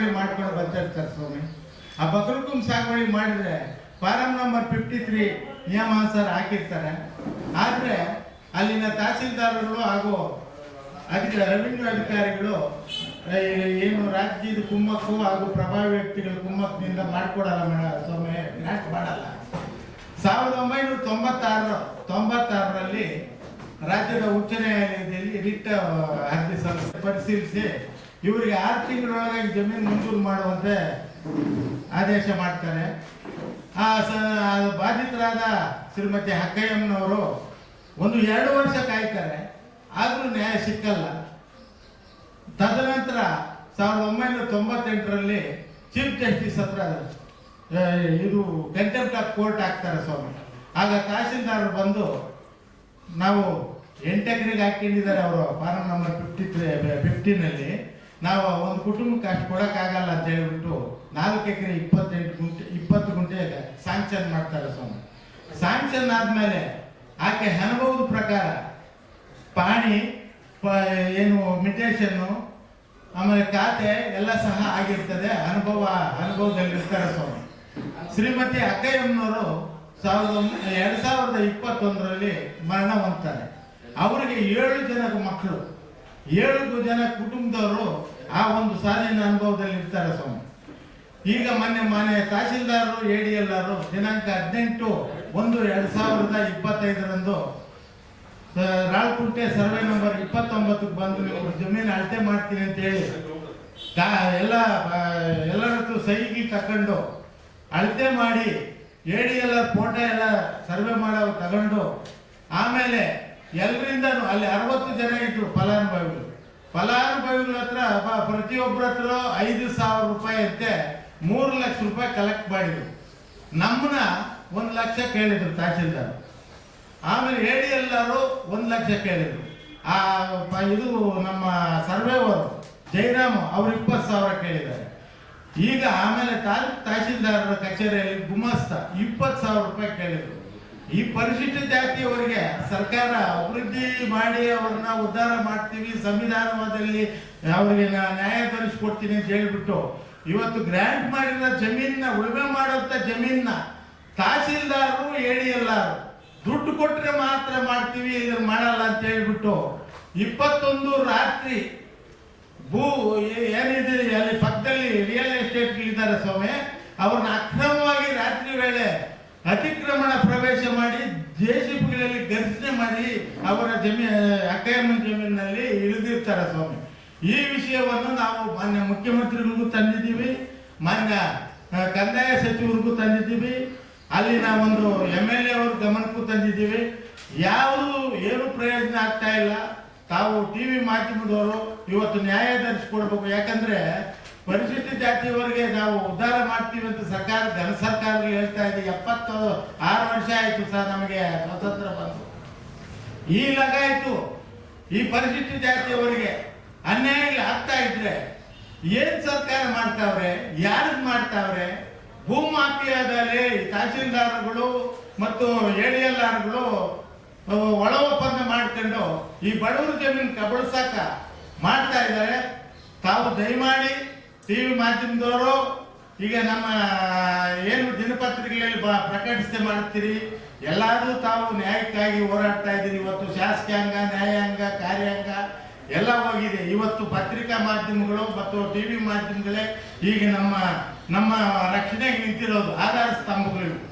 ಸಾಗುವಳಿ ಮಾಡ್ಕೊಂಡು ಬರ್ತಿರ್ತಾರೆ ಸ್ವಾಮಿ. ಆ ಬಕರುಕುಂ ಸಾಗುವಳಿ ಮಾಡಿದ್ರೆ ಫಾರಂ ನಂಬರ್ ಫಿಫ್ಟಿ ತ್ರೀ ನಿಯಮಾನುಸಾರ ಹಾಕಿರ್ತಾರೆ. ಆದರೆ ಅಲ್ಲಿನ ತಹಸೀಲ್ದಾರರು ಹಾಗೂ ಅಧಿಕ ರೆವಿನ್ಯೂ ಅಧಿಕಾರಿಗಳು ಏನು ರಾಜ್ಯದ ಕುಮ್ಮಕ್ಕು ಹಾಗೂ ಪ್ರಭಾವಿ ವ್ಯಕ್ತಿಗಳ ಕುಮ್ಮಕ್ಕಿನಿಂದ ಮಾಡ್ಕೊಡಲ್ಲ ಮೇಡಮ್ ಸ್ವಾಮಿ ನಾಟ್ ಮಾಡಲ್ಲ. ಸಾವಿರದ ಒಂಬೈನೂರ ತೊಂಬತ್ತಾರು ತೊಂಬತ್ತಾರರಲ್ಲಿ ರಾಜ್ಯದ ಉಚ್ಚ ನ್ಯಾಯಾಲಯದಲ್ಲಿ ರಿಟ್ ಅರ್ಜಿ ಸಲ್ಲಿಸಿ, ಪರಿಶೀಲಿಸಿ ಇವರಿಗೆ ಆರು ತಿಂಗಳೊಳಗೆ ಜಮೀನು ಮಂಜೂರು ಮಾಡುವಂತೆ ಆದೇಶ ಮಾಡ್ತಾರೆ. ಆ ಸ ಬಾಧಿತರಾದ ಶ್ರೀಮತಿ ಹಕ್ಕಯ್ಯಮ್ಮನವರು ಒಂದು ಎರಡು ವರ್ಷ ಕಾಯ್ತಾರೆ. ಆದರೂ ನ್ಯಾಯ ಸಿಕ್ಕಲ್ಲ. ತದನಂತರ ಸಾವಿರದ ಒಂಬೈನೂರ ತೊಂಬತ್ತೆಂಟರಲ್ಲಿ ಚೀಫ್ ಜಸ್ಟಿಸ್ ಹತ್ರ ಇದು ಕಂಟೆಂಪ್ಟ್ ಆಫ್ ಕೋರ್ಟ್ ಹಾಕ್ತಾರೆ ಸ್ವಾಮಿ. ಆಗ ತಹಸೀಲ್ದಾರರು ಬಂದು ನಾವು ಎಂಟೆಕ್ರಿಗೆ ಹಾಕೊಂಡಿದ್ದಾರೆ ಅವರು, ಫಾರಂ ನಂಬರ್ ಫಿಫ್ಟಿ ತ್ರೀ ಫಿಫ್ಟೀನಲ್ಲಿ ನಾವು ಒಂದು ಕುಟುಂಬಕ್ಕೆ ಅಷ್ಟು ಕೊಡೋಕ್ಕಾಗಲ್ಲ ಅಂತ ಹೇಳ್ಬಿಟ್ಟು ನಾಲ್ಕು ಎಕರೆ ಇಪ್ಪತ್ತೆಂಟು ಗುಂಟೆ, ಇಪ್ಪತ್ತು ಗುಂಟೆ ಸ್ಯಾಂಕ್ಷನ್ ಮಾಡ್ತಾರೆ ಸ್ವಾಮಿ. ಸ್ಯಾಂಕ್ಷನ್ ಆದಮೇಲೆ ಆಕೆ ಅನುಭವದ ಪ್ರಕಾರ ಪಾಣಿ ಏನು ಮಿಟೇಷನ್ನು ಆಮೇಲೆ ಖಾತೆ ಎಲ್ಲ ಸಹ ಆಗಿರ್ತದೆ, ಅನುಭವ, ಅನುಭವದಲ್ಲಿರ್ತಾರೆ ಸ್ವಾಮಿ. ಶ್ರೀಮತಿ ಅಕ್ಕಯ್ಯಮ್ಮನವರು ಸಾವಿರದ ಎರಡು ಸಾವಿರದ ಇಪ್ಪತ್ತೊಂದರಲ್ಲಿ ಮರಣ ಹೊಂದ್ತಾರೆ. ಅವರಿಗೆ ಏಳು ಜನ ಮಕ್ಕಳು. ಏಳು ಜನ ಕುಟುಂಬದವರು ಆ ಒಂದು ಸಾಲಿನ ಅನುಭವದಲ್ಲಿ ಇರ್ತಾರೆ ಸ್ವಾಮಿ. ಈಗ ಮೊನ್ನೆ ಮನೆ ತಹಸೀಲ್ದಾರರು ಎ ಡಿ ಎಲ್ ಆರು ದಿನಾಂಕ ಹದಿನೆಂಟು ಒಂದು ಎರಡು ಸಾವಿರದ ಇಪ್ಪತ್ತೈದರಂದು ರಾಳ್ಕುಂಟೆ ಸರ್ವೆ ನಂಬರ್ ಇಪ್ಪತ್ತೊಂಬತ್ತಕ್ಕೆ ಬಂದು ನೀವು ಜಮೀನು ಅಳತೆ ಮಾಡ್ತೀನಿ ಅಂತ ಹೇಳಿ ಎಲ್ಲ ಆ, ಸೈಗಿ ತಕೊಂಡು ಅಳತೆ ಮಾಡಿ ಎ ಡಿ ಎಲ್ಲ ಫೋಟೋ ಎಲ್ಲ ಸರ್ವೆ ಮಾಡೋ ತಗೊಂಡು ಆಮೇಲೆ ಎಲ್ಲರಿಂದನೂ ಅಲ್ಲಿ ಅರವತ್ತು ಜನ ಇದ್ರು ಫಲಾನುಭವಿಗಳು. ಫಲಾನುಭವಿಗಳ ಹತ್ರ ಪ್ರತಿಯೊಬ್ಬರ ಹತ್ರ ಐದು ಸಾವಿರ ರೂಪಾಯಿ ಅಂತೆ ಮೂರು ಲಕ್ಷ ರೂಪಾಯಿ ಕಲೆಕ್ಟ್ ಮಾಡಿದ್ರು. ನಮ್ಮನ್ನ ಒಂದು ಲಕ್ಷ ಕೇಳಿದ್ರು ತಹಸೀಲ್ದಾರ್ ಆಮೇಲೆ ಹೇಳಿ ಎಲ್ಲರೂ ಒಂದು ಲಕ್ಷ ಕೇಳಿದ್ರು. ಆ ಇದು ನಮ್ಮ ಸರ್ವೇವರು ಜೈರಾಮ್, ಅವರು ಇಪ್ಪತ್ತು ಸಾವಿರ ಕೇಳಿದ್ದಾರೆ. ಈಗ ಆಮೇಲೆ ತಾಲೂಕು ತಹಸೀಲ್ದಾರರ ಕಚೇರಿಯಲ್ಲಿ ಗುಮಾಸ್ತ ಇಪ್ಪತ್ತು ಸಾವಿರ ರೂಪಾಯಿ ಕೇಳಿದ್ರು. ಈ ಪರಿಶಿಷ್ಟ ಜಾತಿಯವರಿಗೆ ಸರ್ಕಾರ ಅಭಿವೃದ್ಧಿ ಮಾಡಿ ಅವ್ರನ್ನ ಉದ್ಧಾರ ಮಾಡ್ತೀವಿ ಸಂವಿಧಾನದಲ್ಲಿ ಅವರಿಗೆ ನ್ಯಾಯ ತರಿಸ್ಕೊಡ್ತೀನಿ ಅಂತ ಹೇಳ್ಬಿಟ್ಟು ಇವತ್ತು ಗ್ರ್ಯಾಂಟ್ ಮಾಡಿರೋ ಜಮೀನ ಉಳುಮೆ ಮಾಡೋಂಥ ಜಮೀನ ತಹಸೀಲ್ದಾರರು ಹೇಳಿ ಎಲ್ಲಾರು ದುಡ್ಡು ಕೊಟ್ಟರೆ ಮಾತ್ರ ಮಾಡ್ತೀವಿ ಇದನ್ನ ಮಾಡಲ್ಲ ಅಂತ ಹೇಳ್ಬಿಟ್ಟು ಇಪ್ಪತ್ತೊಂದು ರಾತ್ರಿ ಭೂ, ಏನಿದೆ, ಅಲ್ಲಿ ಪಕ್ಕದಲ್ಲಿ ರಿಯಲ್ ಎಸ್ಟೇಟ್ ಇದ್ದಾರೆ ಸ್ವಾಮಿ, ಅವ್ರನ್ನ ಅಕ್ರಮವಾಗಿ ರಾತ್ರಿ ವೇಳೆ ಅತಿಕ್ರಮಣ ಪ್ರವೇಶ ಮಾಡಿ ಜೆಸಿಬಿಗಳಲ್ಲಿ ಘರ್ಷಣೆ ಮಾಡಿ ಅವರ ಜಮೀ ಅಕ್ಕಯ್ಯಮ್ಮನ ಜಮೀನಿನಲ್ಲಿ ಇಳಿದಿರ್ತಾರೆ ಸ್ವಾಮಿ. ಈ ವಿಷಯವನ್ನು ನಾವು ಮಾನ್ಯ ಮುಖ್ಯಮಂತ್ರಿಗಳಿಗೂ ತಂದಿದ್ದೀವಿ, ಮಾನ್ಯ ಕಂದಾಯ ಸಚಿವರಿಗೂ ತಂದಿದ್ದೀವಿ, ಅಲ್ಲಿನ ಒಂದು ಎಂ ಎಲ್ ಎ ಅವ್ರ ಗಮನಕ್ಕೂ ತಂದಿದ್ದೀವಿ. ಯಾವುದು ಏನು ಪ್ರಯೋಜನ ಆಗ್ತಾ ಇಲ್ಲ, ತಾವು ಟಿ ವಿ ಮಾಧ್ಯಮದವರು ಇವತ್ತು ನ್ಯಾಯ ಧರಿಸಿಕೊಡ್ಬೇಕು ಯಾಕಂದ್ರೆ ಪರಿಶಿಷ್ಟ ಜಾತಿಯವರಿಗೆ ನಾವು ಉದ್ಧಾರ ಮಾಡ್ತೀವಿ ಅಂತ ಸರ್ಕಾರ ಘನ ಸರ್ಕಾರಗಳು ಹೇಳ್ತಾ ಇದೆ. ಎಪ್ಪತ್ತು ಆರು ವರ್ಷ ಆಯ್ತು ಸರ್ ನಮಗೆ ಸ್ವತಂತ್ರ ಬಂದು. ಈ ಲಗಾಯಿತು ಈ ಪರಿಶಿಷ್ಟ ಜಾತಿಯವರಿಗೆ ಅನ್ಯಾಯ ಆಗ್ತಾ ಇದ್ರೆ ಏನ್ ಸರ್ಕಾರ ಮಾಡ್ತಾವ್ರೆ, ಯಾರಿಗೆ ಮಾಡ್ತಾವ್ರೆ? ಭೂಮಾಫಿಯಾದಲ್ಲಿ ತಹಸೀಲ್ದಾರ್ಗಳು ಮತ್ತು ಎಡಿಎಲ್ಆರ್ಗಳು ಒಳ ಒಪ್ಪಂದ ಮಾಡ್ಕೊಂಡು ಈ ಬಡವರ ಜಮೀನು ಕಬಳಿಸಾಕ ಮಾಡ್ತಾ ಇದ್ದಾರೆ. ತಾವು ದಯಮಾಡಿ ಟಿ ವಿ ಮಾಧ್ಯಮದವರು ಈಗ ನಮ್ಮ, ಏನು ದಿನಪತ್ರಿಕೆಗಳಲ್ಲಿ ಪ್ರಕಟಿಸ್ತೆ ಮಾಡ್ತೀರಿ ಎಲ್ಲಾದರೂ ತಾವು ನ್ಯಾಯಕ್ಕಾಗಿ ಹೋರಾಡ್ತಾ ಇದ್ದೀರಿ. ಇವತ್ತು ಶಾಸಕಾಂಗ ನ್ಯಾಯಾಂಗ ಕಾರ್ಯಾಂಗ ಎಲ್ಲ ಹೋಗಿದೆ. ಇವತ್ತು ಪತ್ರಿಕಾ ಮಾಧ್ಯಮಗಳು ಮತ್ತು ಟಿವಿ ಮಾಧ್ಯಮಗಳೇ ಈಗ ನಮ್ಮ ನಮ್ಮ ರಕ್ಷಣೆಗೆ ನಿಂತಿರೋದು. ಆಧಾರ ಸ್ತಂಭಗಳು.